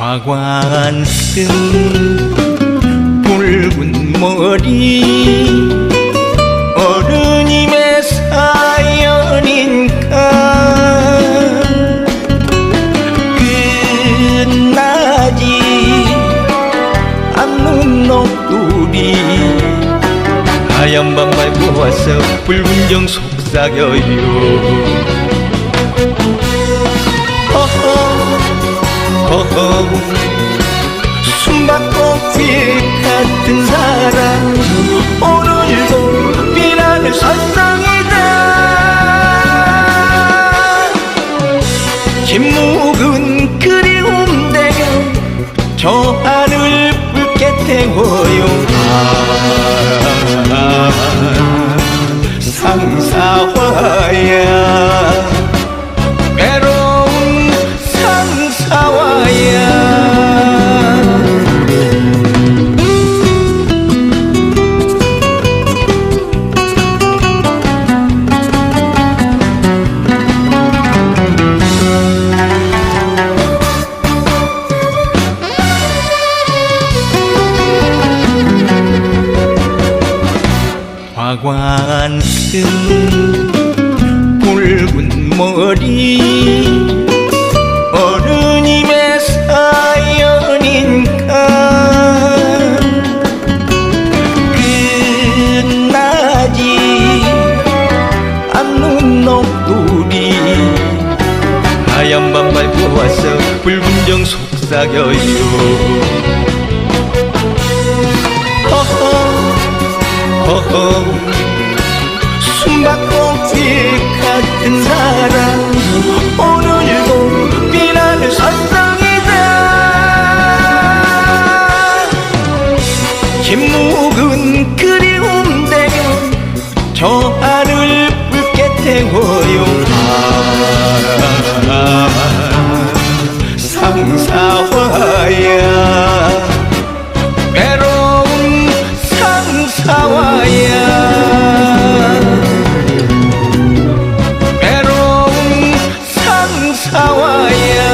화관쓴 붉은 머리 어른님의 사연인가? 끝나지 않는 녹두리 하얀 밤말 보아서 붉은 정 속삭여요 숨바꼭질 같은 사랑. 오늘도 비난을 설상이다 침묵은 그리움 대가 저 하늘 붉게 태워요. 아, 상사화야 관쓴 붉은 머리 어른님의 사연인가 끝나지 않는 녹두리 하얀 밤말 보아서 붉은 정 속삭여요 숨바꼭질 같은 사랑 오늘도 빛나는 설상이다. 김묵은 그리움 대요 저 하늘 붉게 태워요. 아, 상사와의 Hawaiian